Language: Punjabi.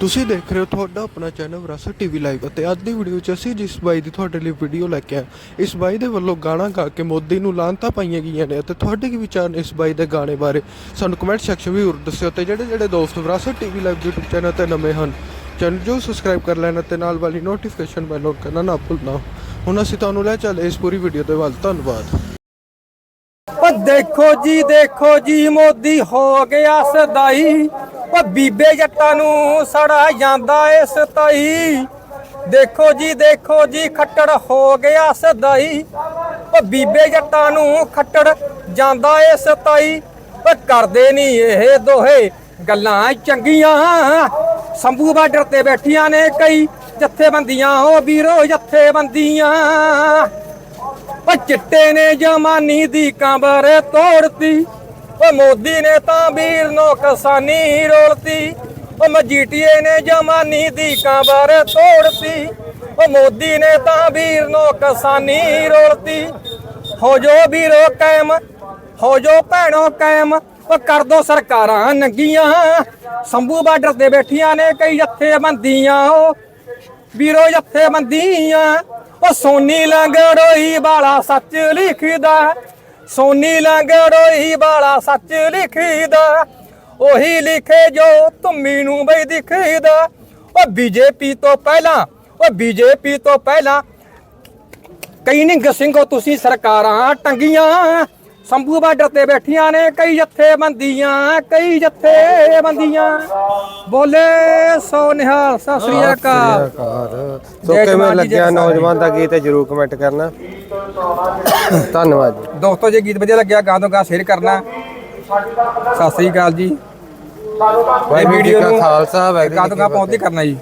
ਤੁਸੀਂ ਦੇਖ ਰਹੇ ਹੋ ਤੁਹਾਡਾ ਆਪਣਾ ਚੈਨਲ ਵਿਰਾਸਤ ਟੀਵੀ ਲਾਈਵ ਅਤੇ ਅੱਜ ਦੀ ਵੀਡੀਓ 'ਚ ਅਸੀਂ ਜਿਸ ਬਾਈ ਦੀ ਤੁਹਾਡੇ ਲਈ ਵੀਡੀਓ ਲੈ ਕੇ ਆਏ ਇਸ ਬਾਈ ਦੇ ਵੱਲੋਂ ਗਾਣਾ ਗਾ ਕੇ ਮੋਦੀ ਨੂੰ ਲਾਂਤਾ ਪਾਈਆਂ ਗਈਆਂ ਨੇ ਅਤੇ ਤੁਹਾਡੇ ਕੀ ਵਿਚਾਰ ਨੇ ਇਸ ਬਾਈ ਦੇ ਗਾਣੇ ਬਾਰੇ? ਸਾਨੂੰ ਕਮੈਂਟ ਸੈਕਸ਼ਨ ਵਿੱਚ ਜ਼ਰੂਰ ਦੱਸਿਓ ਤੇ ਜਿਹੜੇ ਜਿਹੜੇ ਦੋਸਤ ਵਿਰਾਸਤ ਟੀਵੀ ਲਾਈਵ YouTube ਚੈਨਲ ਤੇ ਨਵੇਂ ਹਨ, ਚੈਨਲ ਨੂੰ ਸਬਸਕ੍ਰਾਈਬ ਕਰ ਲੈਣਾ ਤੇ ਨਾਲ ਵਾਲੀ ਨੋਟੀਫਿਕੇਸ਼ਨ ਬੈਲ ਔਨ ਕਰਨਾ ਨਾ ਭੁੱਲਣਾ। ਹੁਣ ਅਸੀਂ ਤੁਹਾਨੂੰ ਲੈ ਚੱਲੇ ਇਸ ਪੂਰੀ ਵੀਡੀਓ ਦੇ ਵੱਲ। ਧੰਨਵਾਦ। ਓ ਦੇਖੋ ਜੀ ਦੇਖੋ ਜੀ, ਮੋਦੀ ਹੋ ਗਿਆ ਸਦਾਈ। ਓ ਬੀਬੇ ਜੱਟਾਂ ਨੂੰ ਸੜਾ ਜਾਂਦਾ ਏ ਸਤਾਈ। ਦੇਖੋ ਜੀ ਦੇਖੋ ਜੀ, ਖੱਟੜ ਹੋ ਗਿਆ ਸਦਾਈ। ਓ ਬੀਬੇ ਜੱਟਾਂ ਨੂੰ ਖੱਟੜ ਜਾਂਦਾ ਏ ਸਤਾਈ। ਓ ਕਰਦੇ ਨਹੀਂ ਇਹ ਦੋਹੇ ਗੱਲਾਂ ਚੰਗੀਆਂ। ਸੰਭੂ ਬਾਰਡਰ ਤੇ ਬੈਠੀਆਂ ਨੇ ਕਈ ਜਥੇਬੰਦੀਆਂ ਹੋ ਵੀਰੋ ਜਥੇਬੰਦੀਆਂ। ਓ ਚਿੱਟੇ ਨੇ ਜਮਾਨੀ ਦੀ ਕੰਬਰ ਤੋੜਤੀ। ਓ ਮੋਦੀ ਨੇ ਤਾਂ ਵੀਰ ਨੂੰ ਕਿਸਾਨੀ ਰੋਲਤੀ। ਓ ਮਜੀਟੀਏ ਨੇ ਜਮਾਨੀ ਦੀ ਕੰਬਰ ਤੋੜਤੀ। ਓ ਮੋਦੀ ਨੇ ਤਾਂ ਵੀਰ ਨੂੰ ਕਿਸਾਨੀ ਰੋਲਤੀ। ਹੋ ਜੋ ਵੀਰੋ ਕਾਇਮ, ਹੋ ਜੋ ਭੈਣੋ ਕਾਇਮ ਉਹ ਕਰ ਦੋ ਸਰਕਾਰਾਂ ਨੰਗੀਆਂ। ਸੰਭੂ ਬਾਰਡਰ ਤੇ ਬੈਠੀਆਂ ਨੇ ਕਈ ਜਥੇਬੰਦੀਆਂ ਉਹ ਵੀਰੋ ਜਥੇਬੰਦੀਆਂ। ਉਹ ਸੋਨੀ ਲੰਗੜੋਈ ਵਾਲਾ ਸੱਚ ਲਿਖਦਾ। ਸੋਨੀ ਲੰਗੜੋਈ ਵਾਲਾ ਸੱਚ ਲਿਖਦਾ। ਉਹੀ ਲਿਖੇ ਜੋ ਧੁੰਮੀ ਨੂੰ ਬਈ ਦਿਖਦਾ। ਉਹ ਬੀਜੇਪੀ ਤੋਂ ਪਹਿਲਾਂ ਉਹ ਬੀਜੇਪੀ ਤੋਂ ਪਹਿਲਾਂ, ਕਈ ਨਿੰਗ ਸਿੰਘੋ ਤੁਸੀਂ ਸਰਕਾਰਾਂ ਟੰਗੀਆਂ। ਸੰਭੂ ਬਾਰਡਰ ਤੇ ਬੈਠੀਆਂ ਨੇ ਕਈ ਜਥੇਬੰਦੀਆਂ ਕਈ ਜਥੇਬੰਦੀਆਂ। ਬੋਲੇ ਸੋ ਨਿਹਾਲ ਸਤਿ ਸ੍ਰੀ ਅਕਾਲ। ਸੋ ਕਿਵੇਂ ਲੱਗਿਆ ਨੌਜਵਾਨ ਦਾ ਗੀਤ ਜਰੂਰ ਕਮੈਂਟ ਕਰਨਾ। ਧੰਨਵਾਦ। ਜੀ ਦੋਸਤੋ ਜੇ ਗੀਤ ਵਧੀਆ ਲੱਗਿਆ ਗਾਂ ਤੋਂ ਗਾਂ ਸ਼ੇਅਰ ਕਰਨਾ। ਸਤਿ ਸ੍ਰੀ ਅਕਾਲ ਜੀ। ਇਹ ਵਾਹਿਗੁਰੂ ਜੀ ਵੀਡੀਓ ਕਾ ਨੂੰ ਖਾਲਸਾ ਵਾਹਿਗੁਰੂ ਗਾਂ ਜੀ ਤੋਂ ਕੀ ਗਾਂ ਪਹੁੰਚਦੀ ਕਰਨਾ ਜੀ।